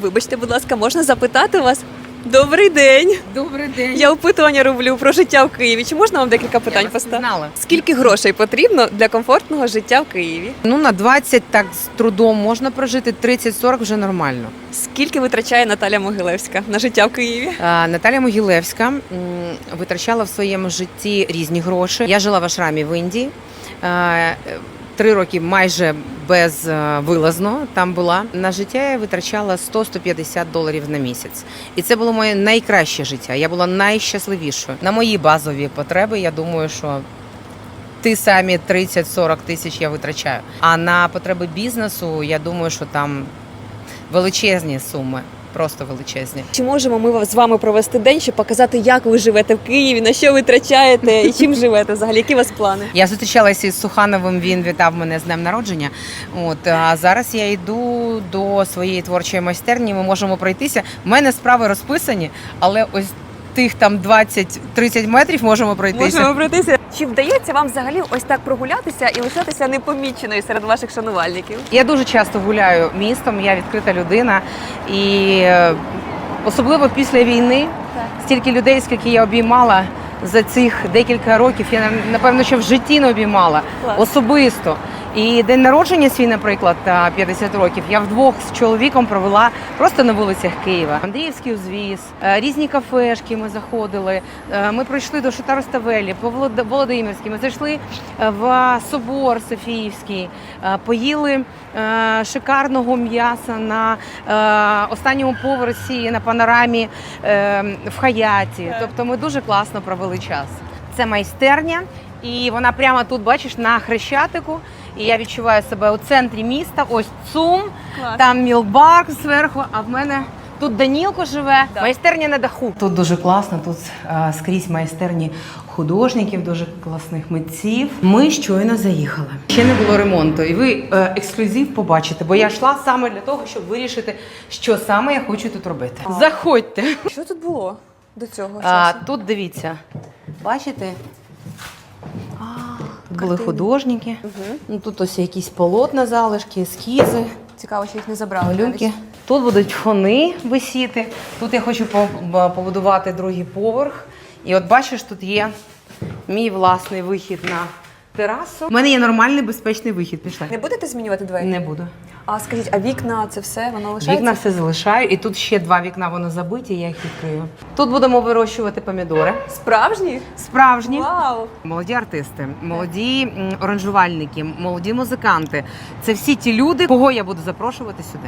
Вибачте, будь ласка, можна запитати вас? Добрий день. Добрий день. Я опитування роблю про життя в Києві. Чи можна вам декілька питань вас поставити? знала. Скільки грошей потрібно для комфортного життя в Києві? Ну на 20 так з трудом можна прожити, 30-40 вже нормально. Скільки витрачає Наталя Могилевська на життя в Києві? А, Наталя Могилевська м, витрачала в своєму житті різні гроші. Я жила в Ашрамі в Індії. Е, Три роки майже безвилазно там була. На життя я витрачала 100-150 доларів на місяць. І це було моє найкраще життя. Я була найщасливішою. На мої базові потреби, я думаю, що ті самі 30-40 тисяч я витрачаю. А на потреби бізнесу, я думаю, що там величезні суми, просто величезні. Чи можемо ми з вами провести день, щоб показати, як ви живете в Києві, на що ви витрачаєте і чим живете взагалі? Які у вас плани? Я зустрічалася із Сухановим. Він вітав мене з днем народження. От а зараз я йду до своєї творчої майстерні. Ми можемо пройтися. У мене справи розписані, але ось тих там 20-30 метрів можемо пройтися. Можемо пройтися. Чи вдається вам взагалі ось так прогулятися і лишатися непоміченою серед ваших шанувальників? Я дуже часто гуляю містом. Я відкрита людина, і е, особливо після війни стільки людей, скільки я обіймала за цих декілька років, я напевно, що в житті не обіймала Клас. особисто. І день народження свій, наприклад, 50 років, я вдвох з чоловіком провела просто на вулицях Києва. Андріївський узвіз, е, різні кафешки ми заходили. е, Ми пройшли до Шатаростовелі, по Волод- Володимирській. Ми зайшли е, в собор Софіївський, поїли шикарного м'яса на останньому поверсі на панорамі в Хаяті. Тобто ми дуже класно провели час. Це майстерня, і вона прямо тут, бачиш, на хрещатику. І я відчуваю себе у центрі міста. Ось ЦУМ, Клас. там Мілбарк зверху, а в мене тут Данілко живе. Так. Майстерня на даху. Тут дуже класно, тут е, скрізь майстерні художників, дуже класних митців. Ми щойно заїхали. Ще не було ремонту, і ви е, ексклюзив побачите, бо я йшла саме для того, щоб вирішити, що саме я хочу тут робити. А. Заходьте. Що тут було до цього А, часу? тут дивіться, бачите? Були художники. Угу. Ну, тут ось якісь полотна залишки, ескізи, Цікаво, що їх не забрали. малюнки. Тут будуть фони висіти. Тут я хочу побудувати другий поверх. І от бачиш, тут є мій власний вихід на терасу. У мене є нормальний безпечний вихід. Пішла. Не будете змінювати двері? Не буду. А скажіть, а вікна це все воно лишається? Вікна все залишаю, і тут ще два вікна воно забиті, я їх відкрию. Тут будемо вирощувати помідори. Справжні? Справжні. Вау! Молоді артисти, молоді м, оранжувальники, молоді музиканти це всі ті люди, кого я буду запрошувати сюди.